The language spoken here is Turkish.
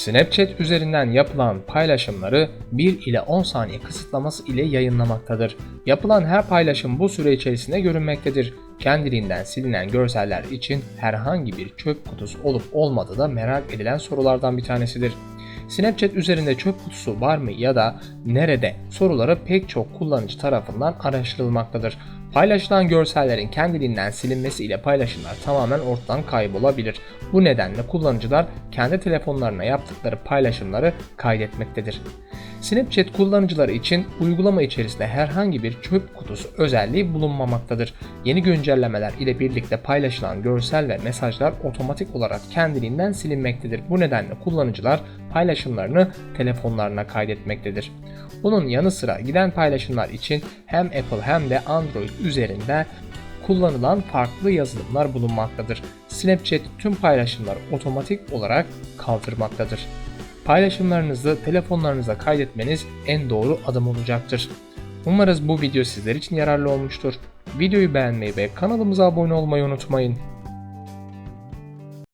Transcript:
Snapchat üzerinden yapılan paylaşımları 1 ile 10 saniye kısıtlaması ile yayınlamaktadır. Yapılan her paylaşım bu süre içerisinde görünmektedir. Kendiliğinden silinen görseller için herhangi bir çöp kutusu olup olmadığı da merak edilen sorulardan bir tanesidir. Snapchat üzerinde çöp kutusu var mı ya da nerede soruları pek çok kullanıcı tarafından araştırılmaktadır. Paylaşılan görsellerin kendiliğinden silinmesi ile paylaşımlar tamamen ortadan kaybolabilir. Bu nedenle kullanıcılar kendi telefonlarına yaptıkları paylaşımları kaydetmektedir. Snapchat kullanıcıları için uygulama içerisinde herhangi bir çöp kutusu özelliği bulunmamaktadır. Yeni güncellemeler ile birlikte paylaşılan görsel ve mesajlar otomatik olarak kendiliğinden silinmektedir. Bu nedenle kullanıcılar paylaşımlarını telefonlarına kaydetmektedir. Bunun yanı sıra giden paylaşımlar için hem Apple hem de Android üzerinde kullanılan farklı yazılımlar bulunmaktadır. Snapchat tüm paylaşımları otomatik olarak kaldırmaktadır. Paylaşımlarınızı telefonlarınıza kaydetmeniz en doğru adım olacaktır. Umarız bu video sizler için yararlı olmuştur. Videoyu beğenmeyi ve kanalımıza abone olmayı unutmayın.